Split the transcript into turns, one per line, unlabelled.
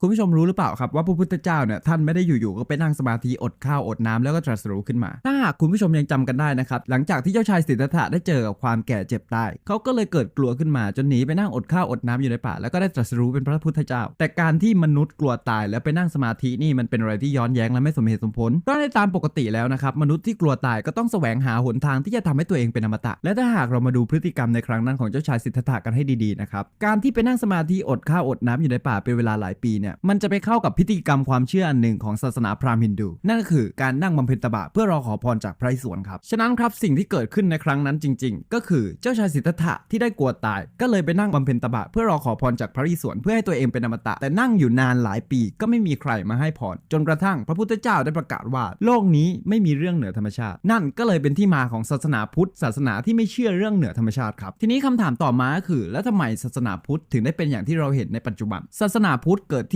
คุณผู้ชมรู้หรือเปล่าครับว่าพระพุทธเจ้าเนี่ยท่านไม่ได้อยู่ๆก็ไปนั่งสมาธิอดข้าวอดน้ำแล้วก็ตรัสรู้ขึ้นมา ถ้าหากคุณผู้ชมยังจำกันได้นะครับหลังจากที่เจ้าชายสิทธัตถะได้เจอกับความแก่เจ็บตายเขาก็เลยเกิดกลัวขึ้นมาจนหนีไปนั่งอดข้าวอดน้ำอยู่ในป่าแล้วก็ได้ตรัสรู้เป็นพระพุทธเจ้า แต่การที่มนุษย์กลัวตายแล้วไปนั่งสมาธินี่มันเป็นอะไรที่ย้อนแย้งและไม่สมเหตุสมผลก็ในตามปกติแล้วนะครับมนุษย์ที่กลัวตายก็ต้องแสวงหาหนทางที่จะทำให้ตัวเองเป็นอมตะ และถ้าหากเรามาดูพฤติกรรมในครั้งนั้นของเจ้าชายสิทธัตถะกันให้ดีๆนะครับการที่ไปนั่งสมาธิอดข้าวอดน้ำอยู่ในป่าเป็นเวลาหลายปีเนี่ยมันจะไปเข้ากับพิธีกรรมความเชื่ออันหนึ่งของศาสนาพราหมณ์ฮินดู นั่นก็คือการนั่งบำเพ็ญตบะเพื่อรอขอพรจากพระอิศวรครับฉะนั้นครับสิ่งที่เกิดขึ้นในครั้งนั้นจริง ๆ ก็คือเจ้าชายสิทธัตถะที่ได้กลัวตาย ก็เลยไปนั่งบำเพ็ญตบะเพื่อรอขอพรจากพระอิศวรเพื่อให้ตัวเองเป็นอมตะ แต่นั่งอยู่นานหลายปีก็ไม่มีใครมาให้พรจนกระทั่งพระพุทธเจ้าได้ประกาศว่า โลกนี้ไม่มีเรื่องเหนือธรรมชาติ นั่นก็เลยเป็นที่มาของศาสนาพุทธ ศาสนาที่ไม่เชื่อเรื่องเหนือธรรมชาติครับทีนี้คำถามต่อมาคือ แล้วทำไมศาสนาพุทธถึงได้เป็นอย่างที่เราเห็นในปัจจุบัน ศาสนาพุทธเกิดที่